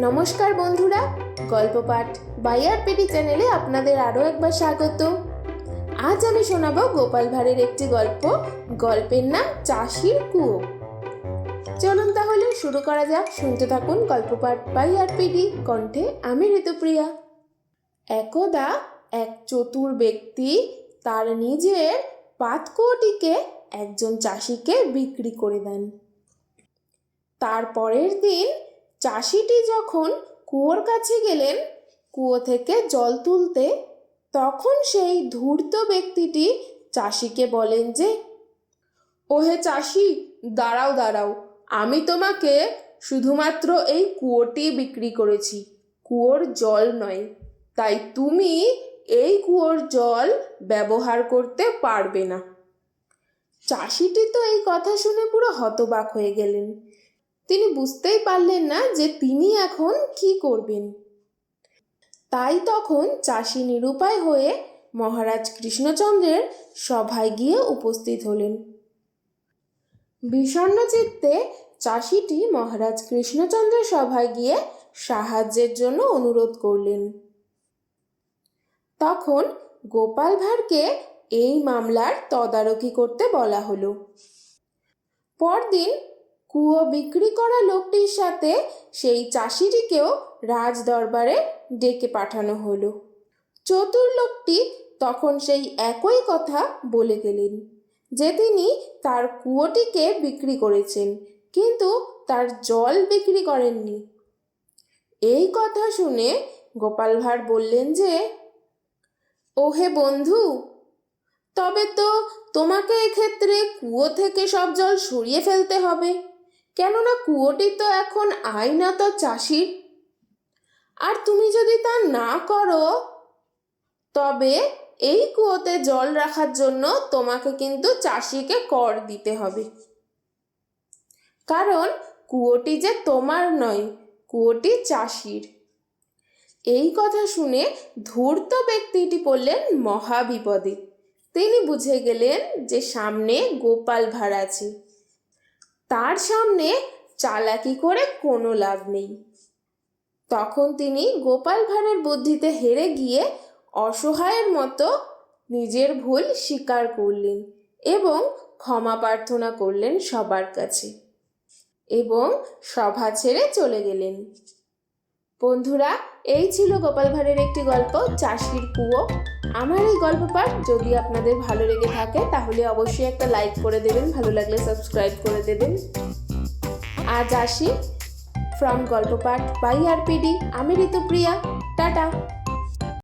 নমস্কার বন্ধুরা, গল্প পাঠ বাইয়ার পেটি চ্যানেলে আপনাদের আরও একবার স্বাগত। আজ আমি শোনাবো গোপাল ভাঁড়ের একটি গল্প, গল্পের নাম চাষির কুয়ো। চলুন তাহলে শুরু করা যাক। শুনতে থাকুন গল্প পাঠ বাইয়ার পেটি কণ্ঠে আমি ঋতুপ্রিয়া। একদা এক চতুর ব্যক্তি তার নিজের পাতকুয়োটিকে একজন চাষিকে বিক্রি করে দেন। তার পরের দিন চাষিটি যখন কুয়োর কাছে গেলেন, কুয়ো থেকে জল তুলতে, তখন সেই ধূর্ত ব্যক্তিটি চাষিকে বলেন যে, ওহে চাষি, দাঁড়াও দাঁড়াও। আমি তোমাকে শুধুমাত্র এই কুয়োটি বিক্রি করেছি। কুয়োর জল নয়। তাই তুমি এই কুয়োর জল ব্যবহার করতে পারবে না। চাষিটি তো এই কথা শুনে পুরো হতবাক হয়ে গেলেন। তিনি বুঝতেই পারলেন না যে তিনি এখন কি করবেন। তাই তখন চাষি নিরুপায় হয়ে মহারাজ কৃষ্ণচন্দ্রের সভায় গিয়ে উপস্থিত হলেন। বিষণ্ণ চিত্তে চাষিটি মহারাজ কৃষ্ণচন্দ্রের সভায় গিয়ে সাহায্যের জন্য অনুরোধ করলেন। তখন গোপাল ভাঁড়কে এই মামলার তদারকি করতে বলা হলো। পরদিন কুয়ো বিক্রি করা লোকটির সাথে সেই চাষিটিকেও রাজ দরবারে ডেকে পাঠানো হলো। চতুর লোকটি তখন সেই একই কথা বলে গেলেন যে তিনি তার কুয়োটিকে বিক্রি করেছেন, কিন্তু তার জল বিক্রি করেননি। এই কথা শুনে গোপাল ভাঁড় বললেন যে, ওহে বন্ধু, তবে তো তোমাকে এক্ষেত্রে কুয়ো থেকে সব জল সরিয়ে ফেলতে হবে। কেননা কুয়োটি তো এখন আইনত চাষির। আর তুমি যদি তা না করো, তবে এই কুয়োতে জল রাখার জন্য তোমাকে কিন্তু চাষিকে কর দিতে হবে। কারণ কুয়োটি যে তোমার নয়, কুয়োটি চাষির। এই কথা শুনে ধূর্ত ব্যক্তিটি পড়লেন মহাবিপদে। তিনি বুঝে গেলেন যে সামনে গোপাল ভাঁড় আছে। তার সামনে চালাকি করে কোনো লাভ নেই। তখন তিনি গোপাল ভাঁড়ের বুদ্ধিতে হেরে গিয়ে অসহায়ের মতো নিজের ভুল স্বীকার করলেন এবং ক্ষমা প্রার্থনা করলেন সবার কাছে এবং সভা ছেড়ে চলে গেলেন। বন্ধুরা, এই ছিল গোপাল ভাঁড়ের একটি গল্প, চাষির কুয়ো। আমার এই গল্প পাঠ যদি আপনাদের ভালো লেগে থাকে, তাহলে অবশ্যই একটা লাইক করে দেবেন, ভালো লাগলে সাবস্ক্রাইব করে দেবেন। আজ আসি ফ্রম গল্প পাঠ বাই আরপিডি আমি ঋতুপ্রিয়া। টাটা!